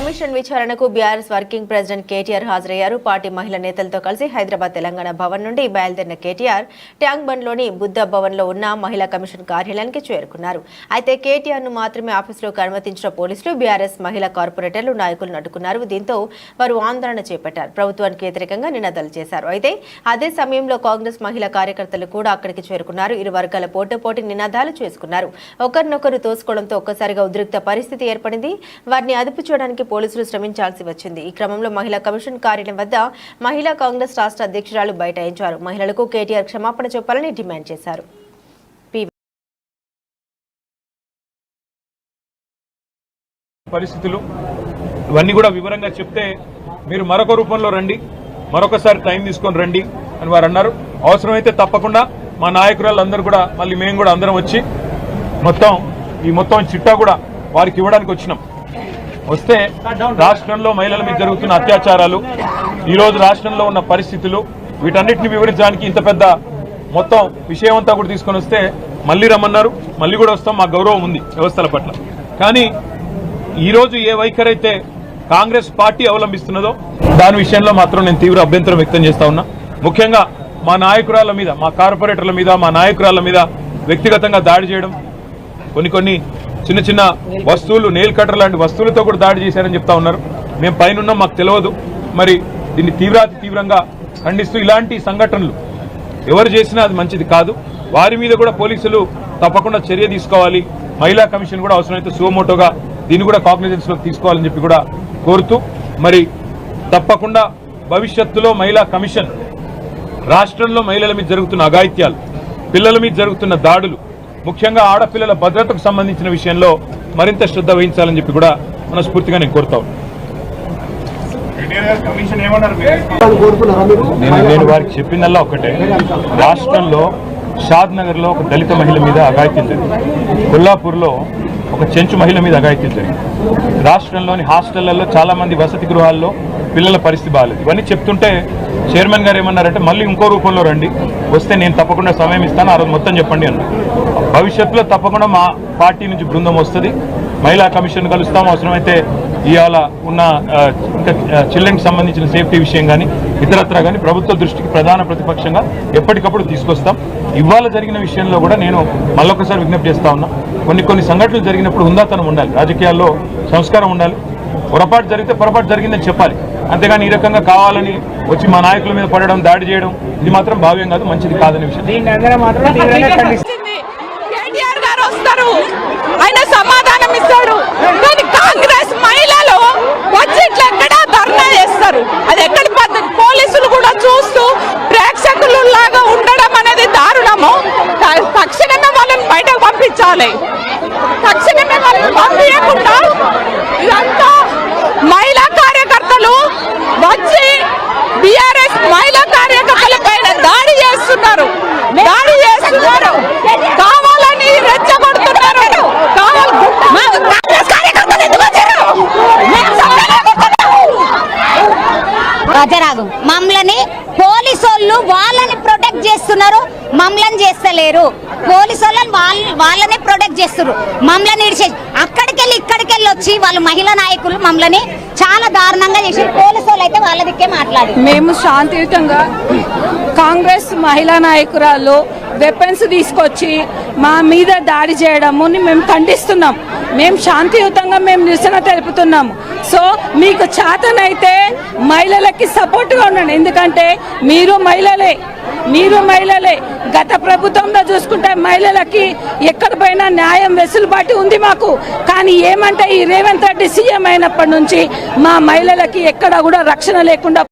Commission విచారణకు BRS working president KTR హాజరయ్యారు. Party మహిళా నేతలతో కలిసి హైదరాబాద్ తెలంగాణ భవన్ నుండి బయలుదేరిన కేటీఆర్ ట్యాంక్ బండ్లోని బుద్ధ భవన్లో ఉన్న మహిళా కమిషన్ కార్యాలయానికి చేరుకున్నారు. అయితే కేటీఆర్ను మాత్రమే ఆఫీసులోకి అనుమతించిన పోలీసులు బీఆర్ఎస్ మహిళా కార్పొరేటర్లు నాయకులను అడ్డుకున్నారు దీంతో వారు ఆందోళన చేపట్టారు. ప్రభుత్వానికి వ్యతిరేకంగా నినాదాలు చేశారు. అయితే అదే సమయంలో కాంగ్రెస్ మహిళా కార్యకర్తలు కూడా అక్కడికి చేరుకున్నారు. ఇరు వర్గాల పోటాపోటీ నినాదాలు చేసుకున్నారు. ఒకరినొకరు తోసుకోవడంతో ఒక్కసారిగా ఉద్రిక్త పరిస్థితి ఏర్పడింది. వారిని అదుపు చేయడానికి పోలీసులు శ్రమించాల్సి వచ్చింది. ఈ క్రమంలో మహిళా కమిషన్ కార్యాలయం వద్ద మహిళా కాంగ్రెస్ రాష్ట్ర అధ్యక్షురాలు బైఠాయించారు. మహిళలకు కేటీఆర్ క్షమాపణ చెప్పాలని డిమాండ్ చేశారు. పరిస్థితులు ఇవన్నీ కూడా వివరంగా చెప్తే మీరు మరొక రూపంలో రండి మరొకసారి టైం తీసుకొని రండి అని వారు అన్నారు. అవసరమైతే తప్పకుండా మా నాయకురాళ్ళందరూ కూడా మళ్ళీ మేము కూడా అందరం వచ్చి మొత్తం ఈ మొత్తం చిట్టా కూడా వారికి ఇవ్వడానికి వచ్చినాం. వస్తే రాష్ట్రంలో మహిళల మీద జరుగుతున్న అత్యాచారాలు ఈరోజు రాష్ట్రంలో ఉన్న పరిస్థితులు వీటన్నిటిని వివరించడానికి ఇంత పెద్ద మొత్తం విషయం అంతా కూడా తీసుకొని వస్తే మళ్ళీ రమ్మన్నారు మళ్ళీ కూడా వస్తాం మా గౌరవం ఉంది వ్యవస్థల పట్ల. కానీ ఈరోజు ఏ వైఖరి అయితే కాంగ్రెస్ పార్టీ అవలంబిస్తున్నదో దాని విషయంలో మాత్రం నేను తీవ్ర అభ్యంతరం వ్యక్తం చేస్తా ఉన్నా. ముఖ్యంగా మా నాయకురాల మీద మా కార్పొరేటర్ల మీద మా నాయకురాల మీద వ్యక్తిగతంగా దాడి చేయడం కొన్ని కొన్ని చిన్న చిన్న వస్తువులు నెయిల్ కటర్ లాంటి వస్తువులతో కూడా దాడి చేశారని చెప్తా ఉన్నారు. మేము పైన ఉన్నాం మాకు తెలియదు మరి దీన్ని తీవ్రాతి తీవ్రంగా ఖండిస్తూ ఇలాంటి సంఘటనలు ఎవరు చేసినా అది మంచిది కాదు. వారి మీద కూడా పోలీసులు తప్పకుండా చర్య తీసుకోవాలి. మహిళా కమిషన్ కూడా అవసరమైతే సువమోటోగా దీన్ని కూడా కాగ్నిజెన్స్లోకి తీసుకోవాలని చెప్పి కూడా కోరుతూ మరి తప్పకుండా భవిష్యత్తులో మహిళా కమిషన్ రాష్ట్రంలో మహిళల మీద జరుగుతున్న అఘాయిత్యాలు పిల్లల మీద జరుగుతున్న దాడులు ముఖ్యంగా ఆడపిల్లల భద్రతకు సంబంధించిన విషయంలో మరింత శ్రద్ధ వహించాలని చెప్పి కూడా మనస్ఫూర్తిగా నేను కోరుతా నేను నేను వారికి చెప్పిందల్లా ఒకటే. రాష్ట్రంలో షాద్ నగర్లో ఒక దళిత మహిళ మీద అఘాయిత్యం జరిగింది. కొల్లాపూర్లో ఒక చెంచు మహిళ మీద అఘాయిత్యం జరిగింది. రాష్ట్రంలోని హాస్టళ్ళలో చాలా మంది వసతి గృహాల్లో పిల్లల పరిస్థితి బాగాలేదు ఇవన్నీ చెప్తుంటే చైర్మన్ గారు ఏమన్నారంటే మళ్ళీ ఇంకో రూపంలో రండి. వస్తే నేను తప్పకుండా సమయం ఇస్తాను. ఆ రోజు మొత్తం చెప్పండి అన్నారు. భవిష్యత్తులో తప్పకుండా మా పార్టీ నుంచి బృందం వస్తుంది. మహిళా కమిషన్ కలుస్తాం. అవసరమైతే ఇవాళ ఉన్న ఇంకా చిల్డ్రన్కి సంబంధించిన సేఫ్టీ విషయం కానీ ఇతరత్ర కానీ ప్రభుత్వ దృష్టికి ప్రధాన ప్రతిపక్షంగా ఎప్పటికప్పుడు తీసుకొస్తాం. ఇవాళ జరిగిన విషయంలో కూడా నేను మళ్ళొకసారి విజ్ఞప్తి చేస్తా ఉన్నా. కొన్ని కొన్ని సంఘటనలు జరిగినప్పుడు హుందాతనం ఉండాలి. రాజకీయాల్లో సంస్కారం ఉండాలి. పొరపాటు జరిగితే పొరపాటు జరిగిందని చెప్పాలి. అంతేగాని ఈ రకంగా కావాలని వచ్చి మా నాయకుల మీద పడడం దాడి చేయడం ఇది మాత్రం భావ్యం కాదు మంచిది కాదనే విషయం దీన్ని అందరూ మాత్రం తీవ్రంగా ఖండిస్తారు వచ్చింది కేటీఆర్ గారు వస్తారు. ఆయన సమాధానం ఇస్తాడు. కానీ కాంగ్రెస్ మహిళలు వచ్చి ఇట్లా ఎక్కడ ధర్నా చేస్తారు. అది ఎక్కడ పద్ధతి? పోలీసులు కూడా చూస్తూ ప్రేక్షకులు లాగా ఉండడం అనేది దారుణము. తక్షణమే వాళ్ళని బయటకు పంపించాలి. తక్షణమే వాళ్ళని పంపించకుండా ఇదంతా మహిళా కార్యకర్తలు వచ్చి బీఆర్ఎస్ మహిళా కార్యకర్తల పైన దాడి చేస్తున్నారు దాడి చేస్తున్నారు కావాలని రెచ్చగొడుతున్నారు కావాలి మా కాంగ్రెస్ కార్యకర్తలు ఎందుకు వచ్చారు మేము సంఘాలు రాజరాగం మమ్మల్ని పోలీసు వాళ్ళు వాళ్ళని ప్రొటెక్ట్ చేస్తున్నారు మమ్మల్ని చేస్తలేరు. పోలీసు వాళ్ళని వాళ్ళ వాళ్ళనే ప్రొటెక్ట్ చేస్తున్నారు మమ్మల్ని ఇడిచే అక్కడికి వెళ్ళి ఇక్కడికి వెళ్ళి వచ్చి వాళ్ళు మహిళా నాయకులు మమ్మల్ని చాలా దారుణంగా చేసి పోలీసు వాళ్ళు అయితే వాళ్ళ దిక్కే మాట్లాడి మేము శాంతియుతంగా కాంగ్రెస్ మహిళా నాయకురాలు వెపన్స్ తీసుకొచ్చి మా మీద దాడి చేయడము మేము ఖండిస్తున్నాం. మేము శాంతియుతంగా మేము నిరసన తెలుపుతున్నాము. సో మీకు చేతనైతే మహిళలకి సపోర్ట్గా ఉండండి. ఎందుకంటే మీరు మహిళలే. మీరు మహిళలే. గత ప్రభుత్వంలో చూసుకుంటే మహిళలకి ఎక్కడ పోయినా న్యాయం వెసులుబాటు ఉంది మాకు. కానీ ఏమంటే ఈ రేవంత్ రెడ్డి సీఎం అయినప్పటి నుంచి మా మహిళలకి ఎక్కడ కూడా రక్షణ లేకుండా